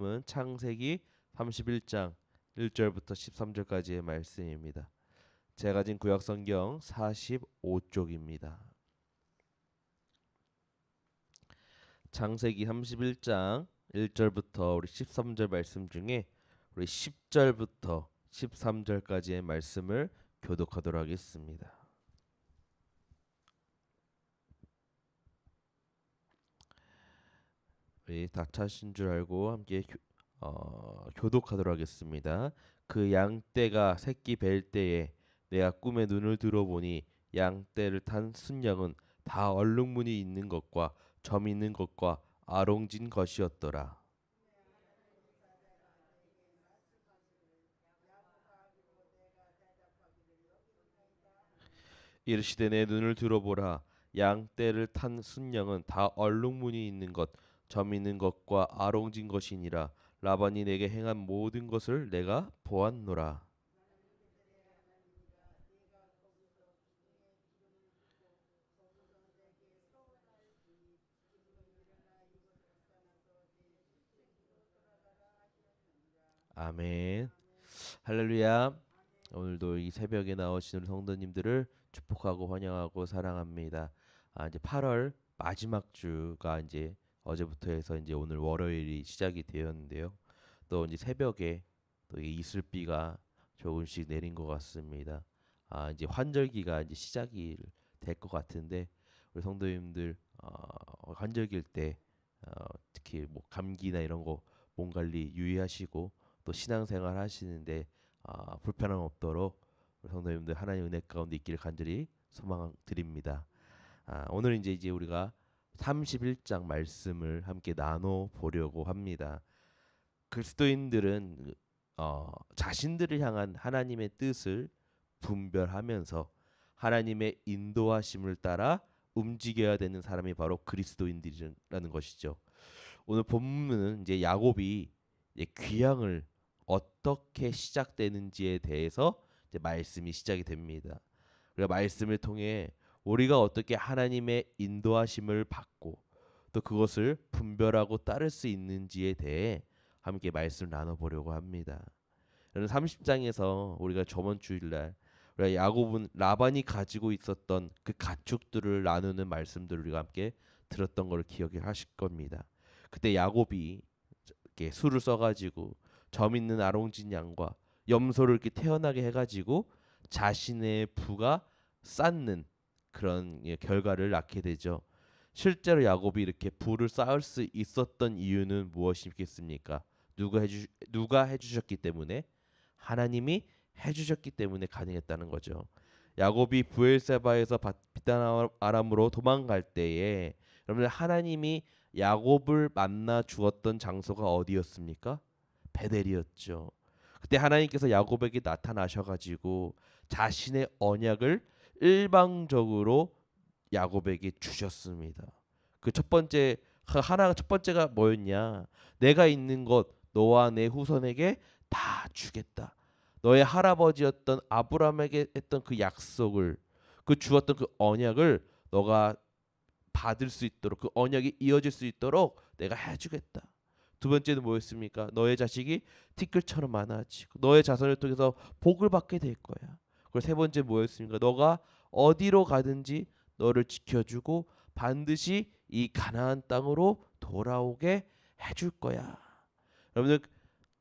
말씀은 창세기 31장 1절부터 13절까지의 말씀입니다. 제가 가진 구약 성경 45쪽입니다. 창세기 31장 1절부터 우리 13절 말씀 중에 우리 10절부터 13절까지의 말씀을 교독하도록 하겠습니다. 우리 다 차신 줄 알고 함께 교, 어, 교독하도록 하겠습니다. 그 양떼가 새끼 뵐 때에 내가 꿈에 눈을 들어보니 양떼를 탄 순양은 다 얼룩무늬 있는 것과 점 있는 것과 아롱진 것이었더라. 이르시되 내 눈을 들어보라 양떼를 탄 순양은 다 얼룩무늬 있는 것, 점 있는 것과 아롱진 것이니라 라반이 내게 행한 모든 것을 내가 보았노라. 아멘. 할렐루야. 오늘도 이 새벽에 나오신 우리 성도님들을 축복하고 환영하고 사랑합니다. 아 이제 8월 마지막 주가 이제 어제부터 해서 이제 오늘 월요일이 시작이 되었는데요. 또 이제 새벽에 또 이슬비가 조금씩 내린 것 같습니다. 아 이제 환절기가 이제 시작이 될 것 같은데 우리 성도님들 어, 환절기일 때 어, 특히 뭐 감기나 이런 거 몸 관리 유의하시고 또 신앙생활 하시는데 아, 불편함 없도록 우리 성도님들 하나님 은혜 가운데 있기를 간절히 소망 드립니다. 아, 오늘 이제 이제 우리가 31장 말씀을 함께 나눠 보려고 합니다. 그리스도인들은 어, 자신들을 향한 하나님의 뜻을 분별하면서 하나님의 인도하심을 따라 움직여야 되는 사람이 바로 그리스도인들이라는 것이죠. 오늘 본문은 이제 야곱이 이제 귀향을 어떻게 시작되는지에 대해서 이제 말씀이 시작이 됩니다. 그리고 말씀을 통해 우리가 어떻게 하나님의 인도하심을 받고 또 그것을 분별하고 따를 수 있는지에 대해 함께 말씀을 나눠보려고 합니다. 여러분 30장에서 우리가 저번 주일날 우리가 야곱은 라반이 가지고 있었던 그 가축들을 나누는 말씀들을 우리가 함께 들었던 걸 기억하실 겁니다. 그때 야곱이 이렇게 술을 써가지고 점 있는 아롱진 양과 염소를 이렇게 태어나게 해가지고 자신의 부가 쌓는 그런 예, 결과를 낳게 되죠. 실제로 야곱이 이렇게 부를 쌓을 수 있었던 이유는 무엇이겠습니까? 누가 해주 누가 해주셨기 때문에 하나님이 해주셨기 때문에 가능했다는 거죠. 야곱이 부엘세바에서 비단 아람으로 도망갈 때에 여러분들 하나님이 야곱을 만나 주었던 장소가 어디였습니까? 베델이었죠. 그때 하나님께서 야곱에게 나타나셔가지고 자신의 언약을 일방적으로 야곱에게 주셨습니다. 그 첫 번째 하나가 첫 번째가 뭐였냐? 내가 있는 것 너와 내 후손에게 다 주겠다. 너의 할아버지였던 아브라함에게 했던 그 약속을 그 주었던 그 언약을 너가 받을 수 있도록 그 언약이 이어질 수 있도록 내가 해주겠다. 두 번째는 뭐였습니까? 너의 자식이 티끌처럼 많아지고 너의 자손을 통해서 복을 받게 될 거야. 그리고 세 번째 뭐였습니까? 너가 어디로 가든지 너를 지켜주고 반드시 이 가나안 땅으로 돌아오게 해줄 거야. 여러분들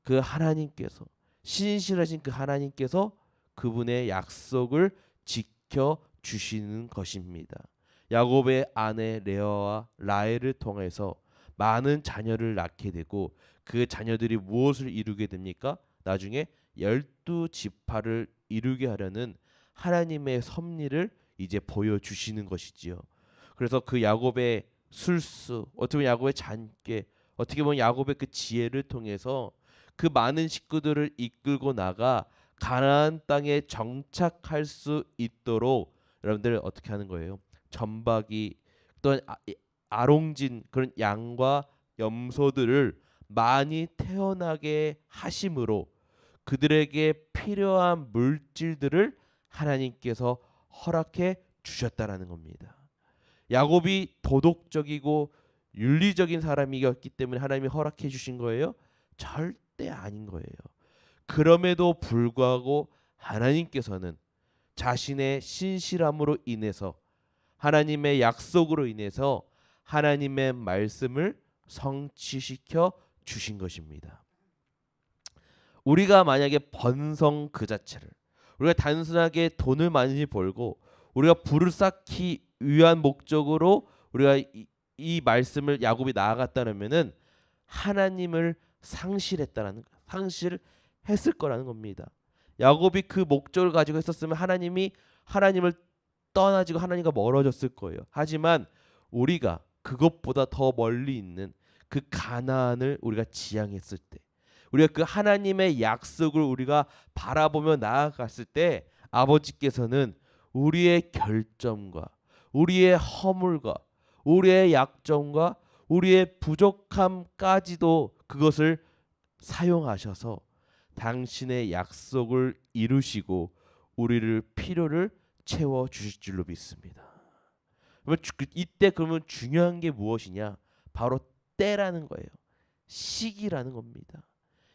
그 하나님께서 신실하신 그 하나님께서 그분의 약속을 지켜 주시는 것입니다. 야곱의 아내 레아와 라헬을 통해서 많은 자녀를 낳게 되고 그 자녀들이 무엇을 이루게 됩니까? 나중에 열두 지파를 이루게 하려는 하나님의 섭리를 이제 보여주시는 것이지요. 그래서 그 야곱의 술수, 어떻게 보면 야곱의 잔꾀, 어떻게 보면 야곱의 그 지혜를 통해서 그 많은 식구들을 이끌고 나가 가나안 땅에 정착할 수 있도록 여러분들 어떻게 하는 거예요? 전박이 또한 아, 아롱진 그런 양과 염소들을 많이 태어나게 하심으로 그들에게 필요한 물질들을 하나님께서 허락해 주셨다라는 겁니다. 야곱이 도덕적이고 윤리적인 사람이었기 때문에 하나님이 허락해 주신 거예요. 절대 아닌 거예요. 그럼에도 불구하고 하나님께서는 자신의 신실함으로 인해서 하나님의 약속으로 인해서 하나님의 말씀을 성취시켜 주신 것입니다. 우리가 만약에 번성 그 자체를 우리가 단순하게 돈을 많이 벌고 우리가 부를 쌓기 위한 목적으로 우리가 이, 이 말씀을 야곱이 나아갔다면은 하나님을 상실했다라는 상실했을 거라는 겁니다. 야곱이 그 목적을 가지고 했었으면 하나님이 하나님을 떠나지고 하나님과 멀어졌을 거예요. 하지만 우리가 그것보다 더 멀리 있는 그 가나안을 우리가 지향했을 때 우리가 그 하나님의 약속을 우리가 바라보며 나아갔을 때 아버지께서는 우리의 결점과 우리의 허물과 우리의 약점과 우리의 부족함까지도 그것을 사용하셔서 당신의 약속을 이루시고 우리를 필요를 채워 주실 줄로 믿습니다. 그 이때 그러면 중요한 게 무엇이냐? 바로 때라는 거예요. 시기라는 겁니다.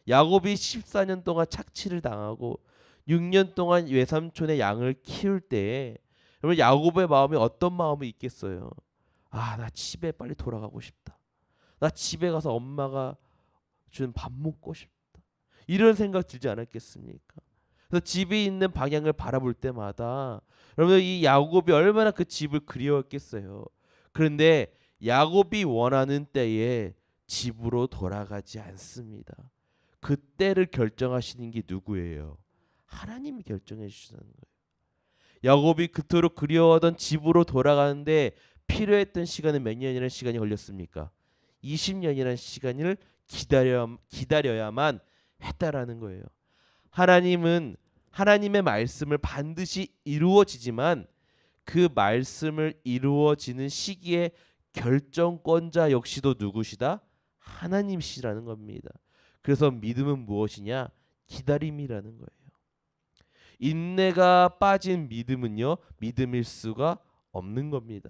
야곱이 14년 동안 착취를 당하고 6년 동안 외삼촌의 양을 키울 때에 그러면 야곱의 마음이 어떤 마음이 있겠어요? 아, 나 집에 빨리 돌아가고 싶다. 나 집에 가서 엄마가 준 밥 먹고 싶다. 이런 생각 들지 않았겠습니까? 그래서 집이 있는 방향을 바라볼 때마다 여러분 이 야곱이 얼마나 그 집을 그리웠겠어요. 그런데 야곱이 원하는 때에 집으로 돌아가지 않습니다. 그 때를 결정하시는 게 누구예요? 하나님이 결정해 주시는 거예요. 야곱이 그토록 그리워하던 집으로 돌아가는데 필요했던 시간은 몇 년이라는 시간이 걸렸습니까? 20년이라는 시간을 기다려 기다려야만 했다라는 거예요. 하나님은 하나님의 말씀을 반드시 이루어지지만 그 말씀을 이루어지는 시기에 결정권자 역시도 누구시다? 하나님이시라는 겁니다. 그래서 믿음은 무엇이냐? 기다림이라는 거예요. 인내가 빠진 믿음은요, 믿음일 수가 없는 겁니다.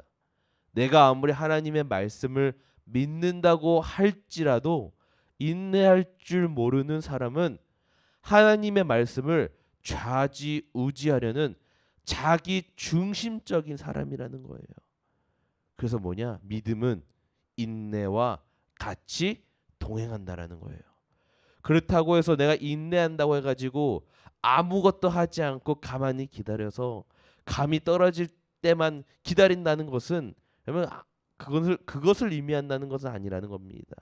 내가 아무리 하나님의 말씀을 믿는다고 할지라도 인내할 줄 모르는 사람은 하나님의 말씀을 좌지우지하려는 자기 중심적인 사람이라는 거예요. 그래서 뭐냐? 믿음은 인내와 같이 동행한다라는 거예요. 그렇다고 해서 내가 인내한다고 해가지고 아무것도 하지 않고 가만히 기다려서 감이 떨어질 때만 기다린다는 것은 그러면 그것을 그것을 의미한다는 것은 아니라는 겁니다.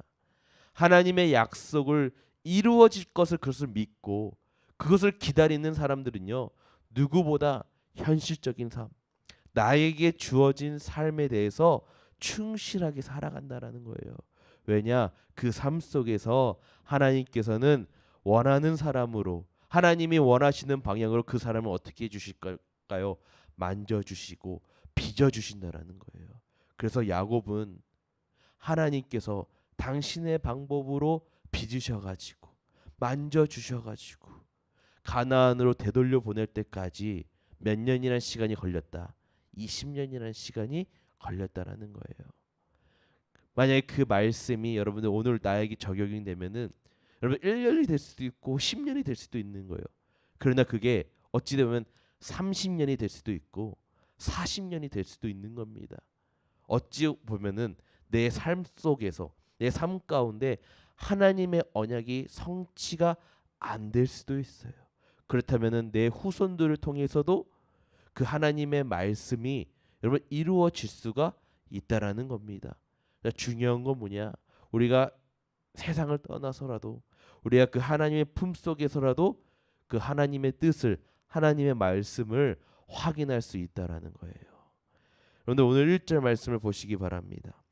하나님의 약속을 이루어질 것을 그것을 믿고 그것을 기다리는 사람들은요 누구보다 현실적인 삶 나에게 주어진 삶에 대해서 충실하게 살아간다라는 거예요. 왜냐 그 삶 속에서 하나님께서는 원하는 사람으로 하나님이 원하시는 방향으로 그 사람을 어떻게 해 주실까요? 만져 주시고 빚어 주신다라는 거예요. 그래서 야곱은 하나님께서 당신의 방법으로 빚으셔 가지고 만져 주셔 가지고 가나안으로 되돌려 보낼 때까지 몇 년이라는 시간이 걸렸다. 20년이라는 시간이 걸렸다라는 거예요. 만약에 그 말씀이 여러분들 오늘 나에게 적용이 되면은 여러분 1년이 될 수도 있고 10년이 될 수도 있는 거예요. 그러나 그게 어찌 되면 30년이 될 수도 있고 40년이 될 수도 있는 겁니다. 어찌 보면은 내 삶 속에서 내 삶 가운데 하나님의 언약이 성취가 안 될 수도 있어요. 그렇다면은 내 후손들을 통해서도 그 하나님의 말씀이 여러분 이루어질 수가 있다라는 겁니다. 그러니까 중요한 건 뭐냐? 우리가 세상을 떠나서라도 우리가 그 하나님의 품 속에서라도 그 하나님의 뜻을 하나님의 말씀을 확인할 수 있다라는 거예요. 그런데 오늘 1절 말씀을 보시기 바랍니다.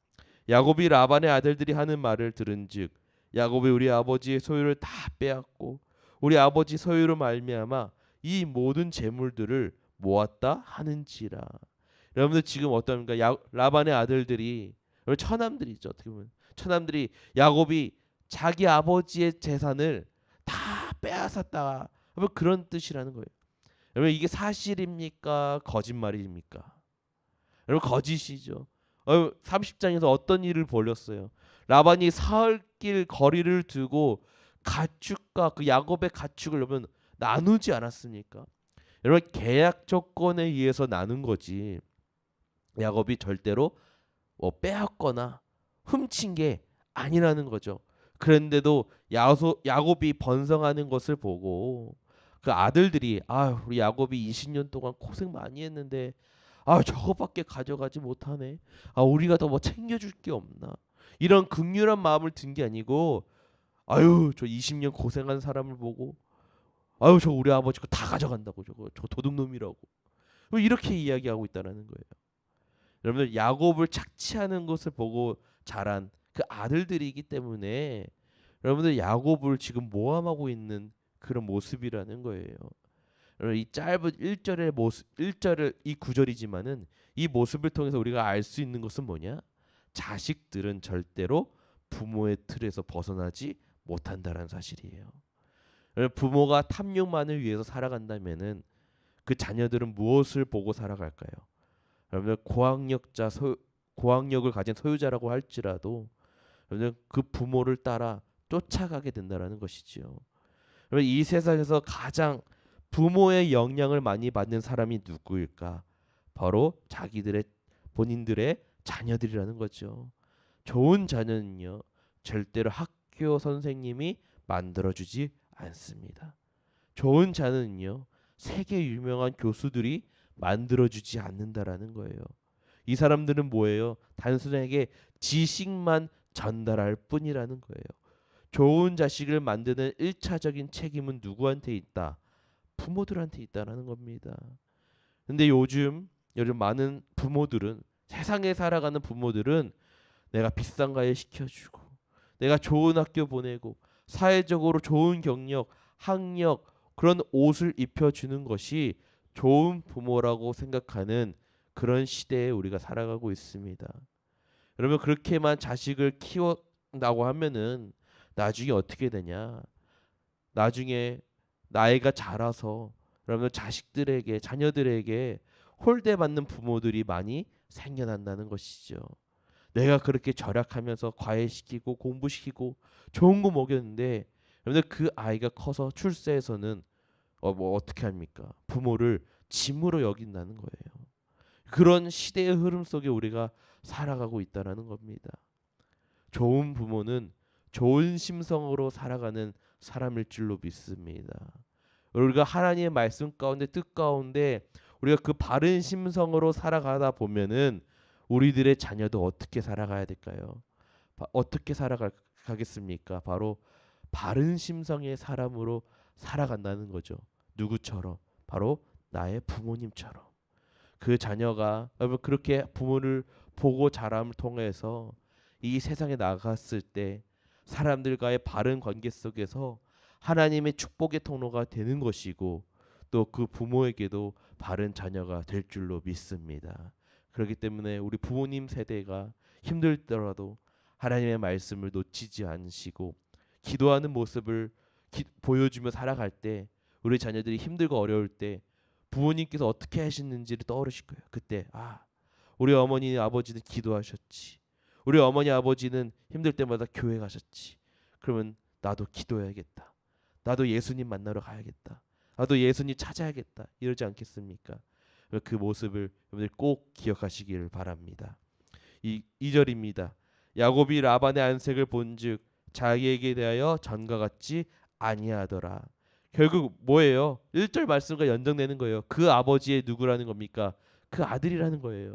야곱이 라반의 아들들이 하는 말을 들은즉 야곱이 우리 아버지의 소유를 다 빼앗고 우리 아버지 소유로 말미암아 이 모든 재물들을 모았다 하는지라. 여러분들 지금 어떠합니까? 야, 라반의 아들들이 처남들이죠. 어떻게 보면 처남들이 야곱이 자기 아버지의 재산을 다 빼앗았다. 뭐 그런 뜻이라는 거예요. 여러분 이게 사실입니까? 거짓말입니까? 여러분 거짓이죠. 어, 30장에서 어떤 일을 벌였어요? 라반이 사흘길 거리를 두고 가축과 그 야곱의 가축을 여러분 나누지 않았습니까? 여러분 계약 조건에 의해서 나눈 거지. 야곱이 절대로 뭐 빼앗거나 훔친 게 아니라는 거죠. 그런데도 야소, 야곱이 번성하는 것을 보고 그 아들들이 아 우리 야곱이 20년 동안 고생 많이 했는데 아 저거밖에 가져가지 못하네. 아 우리가 더 뭐 챙겨줄 게 없나. 이런 극률한 마음을 든 게 아니고 아유 저 20년 고생한 사람을 보고 아유 저 우리 아버지 거 다 가져간다고 저거 저 도둑놈이라고 뭐 이렇게 이야기하고 있다라는 거예요. 여러분들 야곱을 착취하는 것을 보고 자란 그 아들들이기 때문에 여러분들 야곱을 지금 모함하고 있는 그런 모습이라는 거예요. 이 짧은 1절의 모습 1절을 이 구절이지만은 이 모습을 통해서 우리가 알 수 있는 것은 뭐냐? 자식들은 절대로 부모의 틀에서 벗어나지 못한다라는 사실이에요. 부모가 탐욕만을 위해서 살아간다면은 그 자녀들은 무엇을 보고 살아갈까요? 여러분 고학력자 소, 고학력을 가진 소유자라고 할지라도 여러분 그 부모를 따라 쫓아가게 된다라는 것이지요. 여러분 이 세상에서 가장 부모의 영향을 많이 받는 사람이 누구일까? 바로 자기들의 본인들의 자녀들이라는 거죠. 좋은 자녀는요 절대로 학교 선생님이 만들어주지 않습니다. 좋은 자녀는요 세계 유명한 교수들이 만들어주지 않는다라는 거예요. 이 사람들은 뭐예요? 단순하게 지식만 전달할 뿐이라는 거예요. 좋은 자식을 만드는 일차적인 책임은 누구한테 있다? 부모들한테 있다라는 겁니다. 근데 요즘 요즘 많은 부모들은 세상에 살아가는 부모들은 내가 비싼 가에 시켜주고 내가 좋은 학교 보내고 사회적으로 좋은 경력, 학력 그런 옷을 입혀주는 것이 좋은 부모라고 생각하는 그런 시대에 우리가 살아가고 있습니다. 그러면 그렇게만 자식을 키웠다고 하면은 나중에 어떻게 되냐? 나중에 나이가 자라서 그러면 자식들에게 자녀들에게 홀대받는 부모들이 많이 생겨난다는 것이죠. 내가 그렇게 절약하면서 과외시키고 공부시키고 좋은 거 먹였는데 여러분들 그 아이가 커서 출세해서는 어 뭐 어떻게 합니까? 부모를 짐으로 여긴다는 거예요. 그런 시대의 흐름 속에 우리가 살아가고 있다라는 겁니다. 좋은 부모는 좋은 심성으로 살아가는 사람일 줄로 믿습니다. 우리가 하나님의 말씀 가운데 뜻 가운데 우리가 그 바른 심성으로 살아가다 보면은 우리들의 자녀도 어떻게 살아가야 될까요? 바, 어떻게 살아가겠습니까? 바로 바른 심성의 사람으로 살아간다는 거죠. 누구처럼? 바로 나의 부모님처럼. 그 자녀가 그렇게 부모를 보고 자람을 통해서 이 세상에 나갔을 때 사람들과의 바른 관계 속에서 하나님의 축복의 통로가 되는 것이고 또 그 부모에게도 바른 자녀가 될 줄로 믿습니다. 그렇기 때문에 우리 부모님 세대가 힘들더라도 하나님의 말씀을 놓치지 않으시고 기도하는 모습을 기, 보여주며 살아갈 때 우리 자녀들이 힘들고 어려울 때 부모님께서 어떻게 하시는지를 떠오르실 거예요. 그때 아 우리 어머니 아버지는 기도하셨지. 우리 어머니 아버지는 힘들 때마다 교회 가셨지. 그러면 나도 기도해야겠다. 나도 예수님 만나러 가야겠다. 나도 예수님 찾아야겠다. 이러지 않겠습니까? 그 모습을 여러분들 꼭 기억하시기를 바랍니다. 이 2절입니다. 야곱이 라반의 안색을 본즉 자기에게 대하여 전과 같지 아니하더라. 결국 뭐예요? 1절 말씀과 연정되는 거예요. 그 아버지의 누구라는 겁니까? 그 아들이라는 거예요.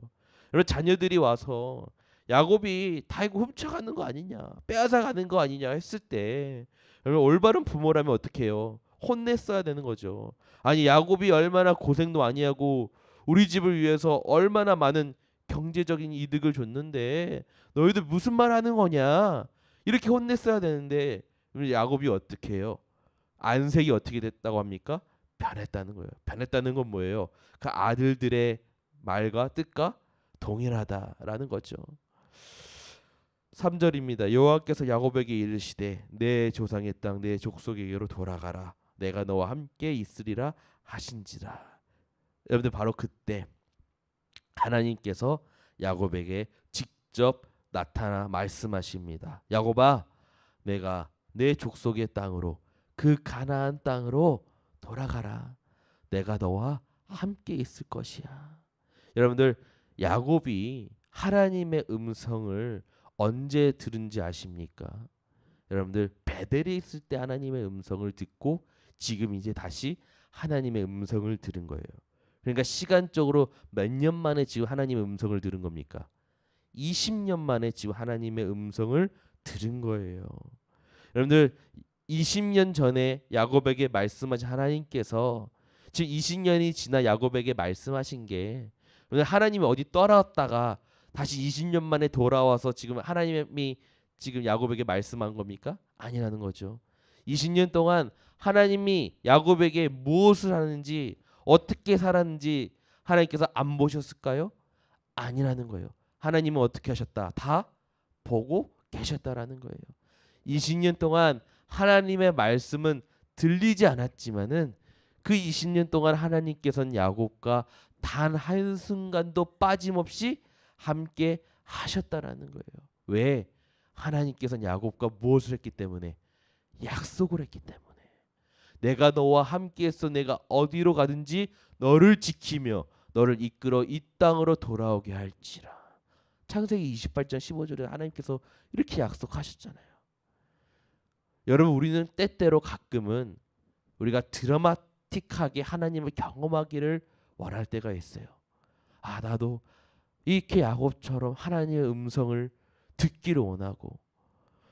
여러분 자녀들이 와서 야곱이 다 이거 훔쳐가는 거 아니냐, 빼앗아 가는 거 아니냐 했을 때 여러분 올바른 부모라면 어떻게 해요? 혼냈어야 되는 거죠. 아니 야곱이 얼마나 고생도 많이 하고 우리 집을 위해서 얼마나 많은 경제적인 이득을 줬는데 너희들 무슨 말 하는 거냐? 이렇게 혼냈어야 되는데 야곱이 어떻게 해요? 안색이 어떻게 됐다고 합니까? 변했다는 거예요. 변했다는 건 뭐예요? 그 아들들의 말과 뜻과 동일하다라는 거죠. 3절입니다. 여호와께서 야곱에게 이르시되 내 조상의 땅 내 족속에게로 돌아가라. 내가 너와 함께 있으리라 하신지라. 여러분들 바로 그때 하나님께서 야곱에게 직접 나타나 말씀하십니다. 야곱아, 내가 내 족속의 땅으로 그 가나안 땅으로 돌아가라. 내가 너와 함께 있을 것이야. 여러분들 야곱이 하나님의 음성을 언제 들은지 아십니까? 여러분들 베델에 있을 때 하나님의 음성을 듣고 지금 이제 다시 하나님의 음성을 들은 거예요. 그러니까 시간적으로 몇 년 만에 지금 하나님의 음성을 들은 겁니까? 20년 만에 지금 하나님의 음성을 들은 거예요. 여러분들 20년 전에 야곱에게 말씀하신 하나님께서 지금 20년이 지나 야곱에게 말씀하신 게 하나님이 어디 떠나왔다가 다시 20년 만에 돌아와서 지금 하나님이 지금 야곱에게 말씀한 겁니까? 아니라는 거죠. 20년 동안 하나님이 야곱에게 무엇을 하는지 어떻게 살았는지 하나님께서 안 보셨을까요? 아니라는 거예요. 하나님은 어떻게 하셨다? 다 보고 계셨다라는 거예요. 20년 동안 하나님의 말씀은 들리지 않았지만은 그 20년 동안 하나님께서는 야곱과 단 한 순간도 빠짐없이 함께 하셨다라는 거예요. 왜? 하나님께서는 야곱과 무엇을 했기 때문에 약속을 했기 때문에 내가 너와 함께해서 내가 어디로 가든지 너를 지키며 너를 이끌어 이 땅으로 돌아오게 할지라. 창세기 28장 15절에 하나님께서 이렇게 약속하셨잖아요. 여러분 우리는 때때로 가끔은 우리가 드라마틱하게 하나님을 경험하기를 원할 때가 있어요. 아 나도 이렇게 야곱처럼 하나님의 음성을 듣기를 원하고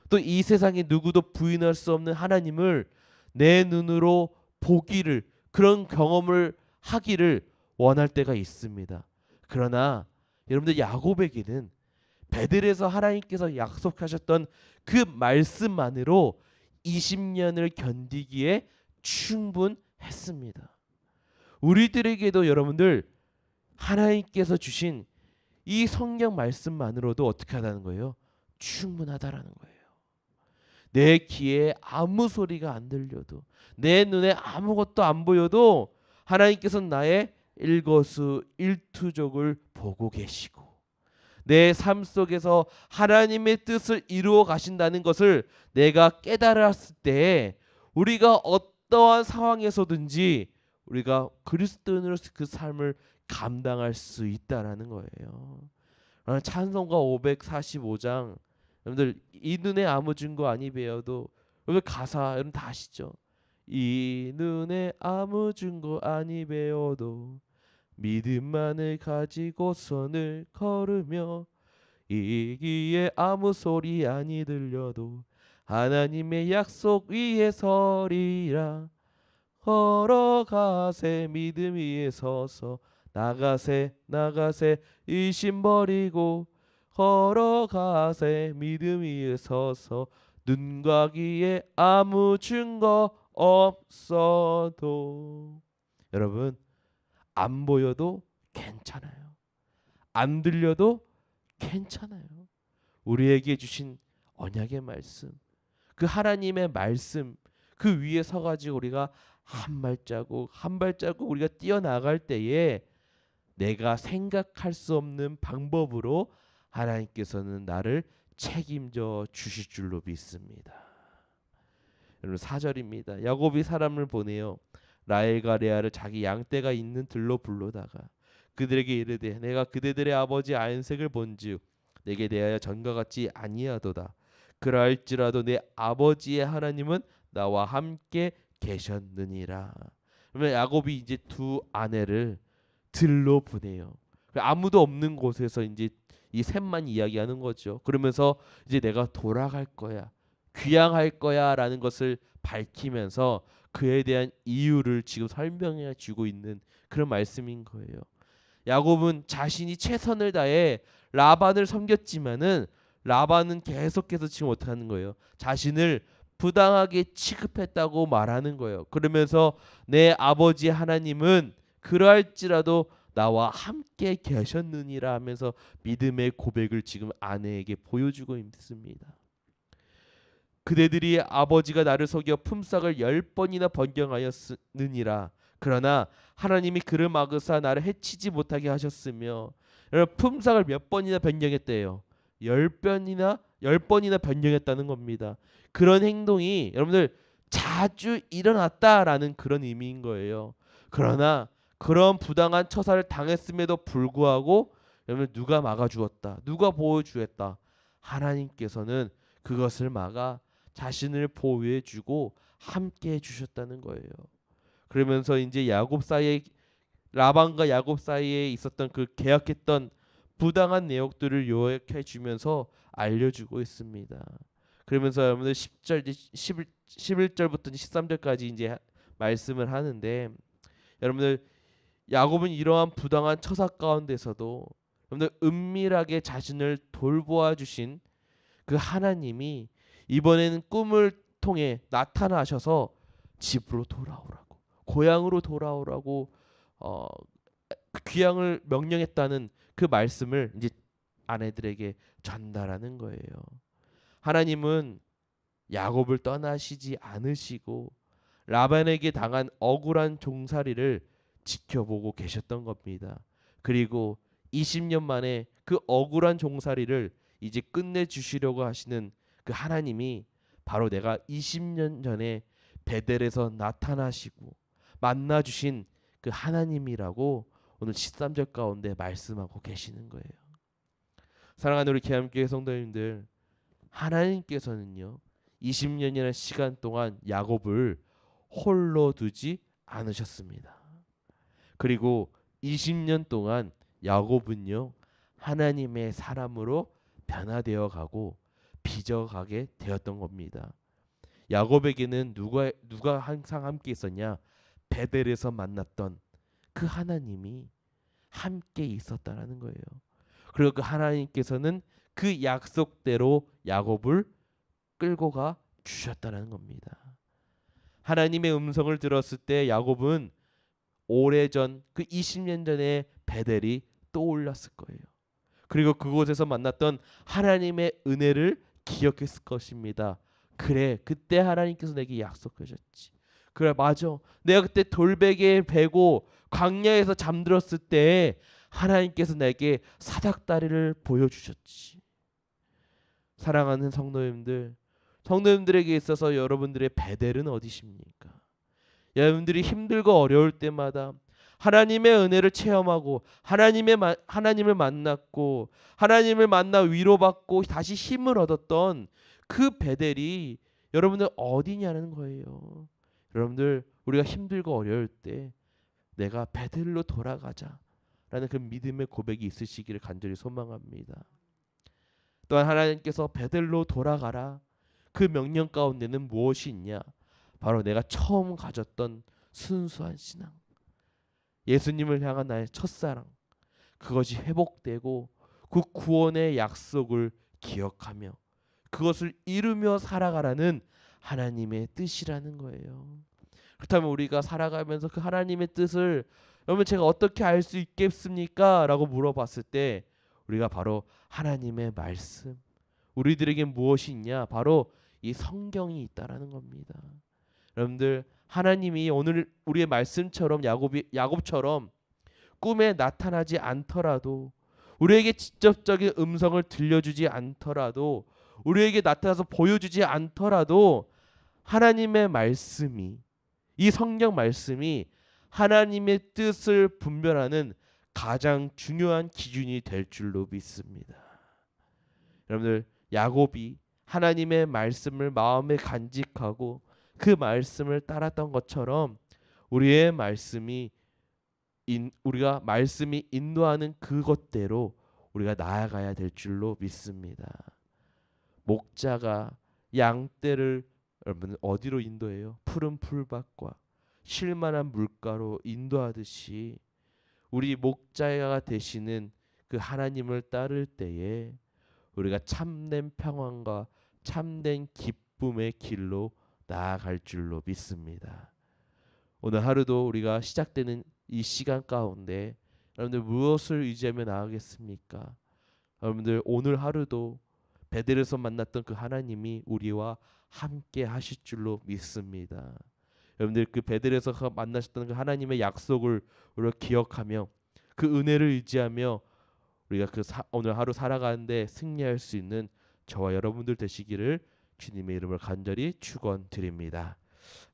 또 이 세상에 누구도 부인할 수 없는 하나님을 내 눈으로 보기를 그런 경험을 하기를 원할 때가 있습니다. 그러나 여러분들 야곱에게는 베들에서 하나님께서 약속하셨던 그 말씀만으로 20년을 견디기에 충분했습니다. 우리들에게도 여러분들 하나님께서 주신 이 성경 말씀만으로도 어떻게 하다는 거예요? 충분하다라는 거예요. 내 귀에 아무 소리가 안 들려도 내 눈에 아무것도 안 보여도 하나님께서는 나의 일거수 일투족을 보고 계시고 내 삶 속에서 하나님의 뜻을 이루어 가신다는 것을 내가 깨달았을 때 우리가 어떠한 상황에서든지 우리가 그리스도인으로서 그 삶을 감당할 수 있다라는 거예요. 아, 찬송가 545장 여러분들 이 눈에 아무 증거 아니 배워도 여러분 가사 여러분 다 아시죠? 이 눈에 아무 증거 아니 배워도 믿음만을 가지고 선을 걸으며 이 귀에 아무 소리 아니 들려도 하나님의 약속 위에 서리라. 걸어가세 믿음 위에 서서 나가세 나가세 의심 버리고 걸어가세 믿음 위에 서서 눈과 귀에 아무 증거 없어도. 여러분 안 보여도 괜찮아요. 안 들려도 괜찮아요. 우리에게 주신 언약의 말씀, 그 하나님의 말씀 그 위에 서 가지고 우리가 한 발자국 한 발자국 우리가 뛰어나갈 때에 내가 생각할 수 없는 방법으로 하나님께서는 나를 책임져 주실 줄로 믿습니다. 여러분 4절입니다. 야곱이 사람을 보내요. 라헬과 레아를 자기 양떼가 있는 들로 불러다가 그들에게 이르되 내가 그대들의 아버지 안색을 본즉 내게 대하여 전과 같지 아니하도다. 그러할지라도 내 아버지의 하나님은 나와 함께 계셨느니라. 그러면 야곱이 이제 두 아내를 들로 보내요. 아무도 없는 곳에서 이제 이 셋만 이야기하는 거죠. 그러면서 이제 내가 돌아갈 거야. 귀향할 거야라는 것을 밝히면서 그에 대한 이유를 지금 설명해 주고 있는 그런 말씀인 거예요. 야곱은 자신이 최선을 다해 라반을 섬겼지만은 라반은 계속해서 지금 어떻게 하는 거예요? 자신을 부당하게 취급했다고 말하는 거예요. 그러면서 내 아버지 하나님은 그러할지라도 나와 함께 계셨느니라 하면서 믿음의 고백을 지금 아내에게 보여주고 있습니다. 그대들이 아버지가 나를 속여 품삯을 열 번이나 변경하였느니라. 그러나 하나님이 그를 막으사 나를 해치지 못하게 하셨으며 품삯을 몇 번이나 변경했대요. 열 번이나 열 번이나 변경했다는 겁니다. 그런 행동이 여러분들 자주 일어났다라는 그런 의미인 거예요. 그러나 그런 부당한 처사를 당했음에도 불구하고 여러분 누가 막아주었다, 누가 보호주었다. 하나님께서는 그것을 막아 자신을 보호해 주고 함께 해 주셨다는 거예요. 그러면서 이제 야곱 사이에 라반과 야곱 사이에 있었던 그 계약했던 부당한 내역들을 요약해 주면서 알려주고 있습니다. 그러면서 여러분들 10절 11, 11절부터 13절까지 이제 말씀을 하는데 여러분들 야곱은 이러한 부당한 처사 가운데서도 여러분들 은밀하게 자신을 돌보아 주신 그 하나님이 이번에는 꿈을 통해 나타나셔서 집으로 돌아오라고 고향으로 돌아오라고 어, 귀향을 명령했다는 그 말씀을 이제 아내들에게 전달하는 거예요. 하나님은 야곱을 떠나시지 않으시고 라반에게 당한 억울한 종살이를 지켜보고 계셨던 겁니다. 그리고 20년 만에 그 억울한 종살이를 이제 끝내 주시려고 하시는 그 하나님이 바로 내가 20년 전에 베델에서 나타나시고 만나 주신 그 하나님이라고 오늘 13절 가운데 말씀하고 계시는 거예요. 사랑하는 우리 계암교회 성도님들 하나님께서는요 20년이라는 시간 동안 야곱을 홀로 두지 않으셨습니다. 그리고 20년 동안 야곱은요 하나님의 사람으로 변화되어 가고 빚어가게 되었던 겁니다. 야곱에게는 누가 누가 항상 함께 있었냐? 베델에서 만났던 그 하나님이 함께 있었다라는 거예요. 그리고 그 하나님께서는 그 약속대로 야곱을 끌고 가 주셨다는 겁니다. 하나님의 음성을 들었을 때 야곱은 오래전 그 20년 전에 베델이 떠올랐을 거예요. 그리고 그곳에서 만났던 하나님의 은혜를 기억했을 것입니다. 그래, 그때 하나님께서 내게 약속하셨지. 그래, 맞아. 내가 그때 돌베개에 베고 광야에서 잠들었을 때 하나님께서 내게 사닥다리를 보여주셨지. 사랑하는 성도님들, 성도님들에게 있어서 여러분들의 베델은 어디십니까? 여러분들이 힘들고 어려울 때마다 하나님의 은혜를 체험하고 하나님의 하나님을 만났고 하나님을 만나 위로받고 다시 힘을 얻었던 그 베델이 여러분들 어디냐는 거예요. 여러분들 우리가 힘들고 어려울 때 내가 베델로 돌아가자라는 그 믿음의 고백이 있으시기를 간절히 소망합니다. 또한 하나님께서 베델로 돌아가라 그 명령 가운데는 무엇이 있냐? 바로 내가 처음 가졌던 순수한 신앙. 예수님을 향한 나의 첫사랑 그것이 회복되고 그 구원의 약속을 기억하며 그것을 이루며 살아가라는 하나님의 뜻이라는 거예요. 그렇다면 우리가 살아가면서 그 하나님의 뜻을 여러분 제가 어떻게 알 수 있겠습니까? 라고 물어봤을 때 우리가 바로 하나님의 말씀 우리들에게 무엇이 있냐? 바로 이 성경이 있다라는 겁니다. 여러분들 하나님이 오늘 우리의 말씀처럼 야곱이 야곱처럼 꿈에 나타나지 않더라도 우리에게 직접적인 음성을 들려주지 않더라도 우리에게 나타나서 보여주지 않더라도 하나님의 말씀이 이 성경 말씀이 하나님의 뜻을 분별하는 가장 중요한 기준이 될 줄로 믿습니다. 여러분들 야곱이 하나님의 말씀을 마음에 간직하고 그 말씀을 따랐던 것처럼 우리의 말씀이 인, 우리가 말씀이 인도하는 그것대로 우리가 나아가야 될 줄로 믿습니다. 목자가 양떼를 여러분 어디로 인도해요? 푸른 풀밭과 쉴만한 물가로 인도하듯이 우리 목자가 되시는 그 하나님을 따를 때에 우리가 참된 평안과 참된 기쁨의 길로 나아갈 줄로 믿습니다. 오늘 하루도 우리가 시작되는 이 시간 가운데 여러분들 무엇을 의지하며 나아가겠습니까? 여러분들 오늘 하루도 베델에서 만났던 그 하나님이 우리와 함께 하실 줄로 믿습니다. 여러분들 그 베델에서 만나셨던 그 하나님의 약속을 우리가 기억하며 그 은혜를 의지하며 우리가 그 사, 오늘 하루 살아가는데 승리할 수 있는 저와 여러분들 되시기를 주님의 이름을 간절히 축원드립니다.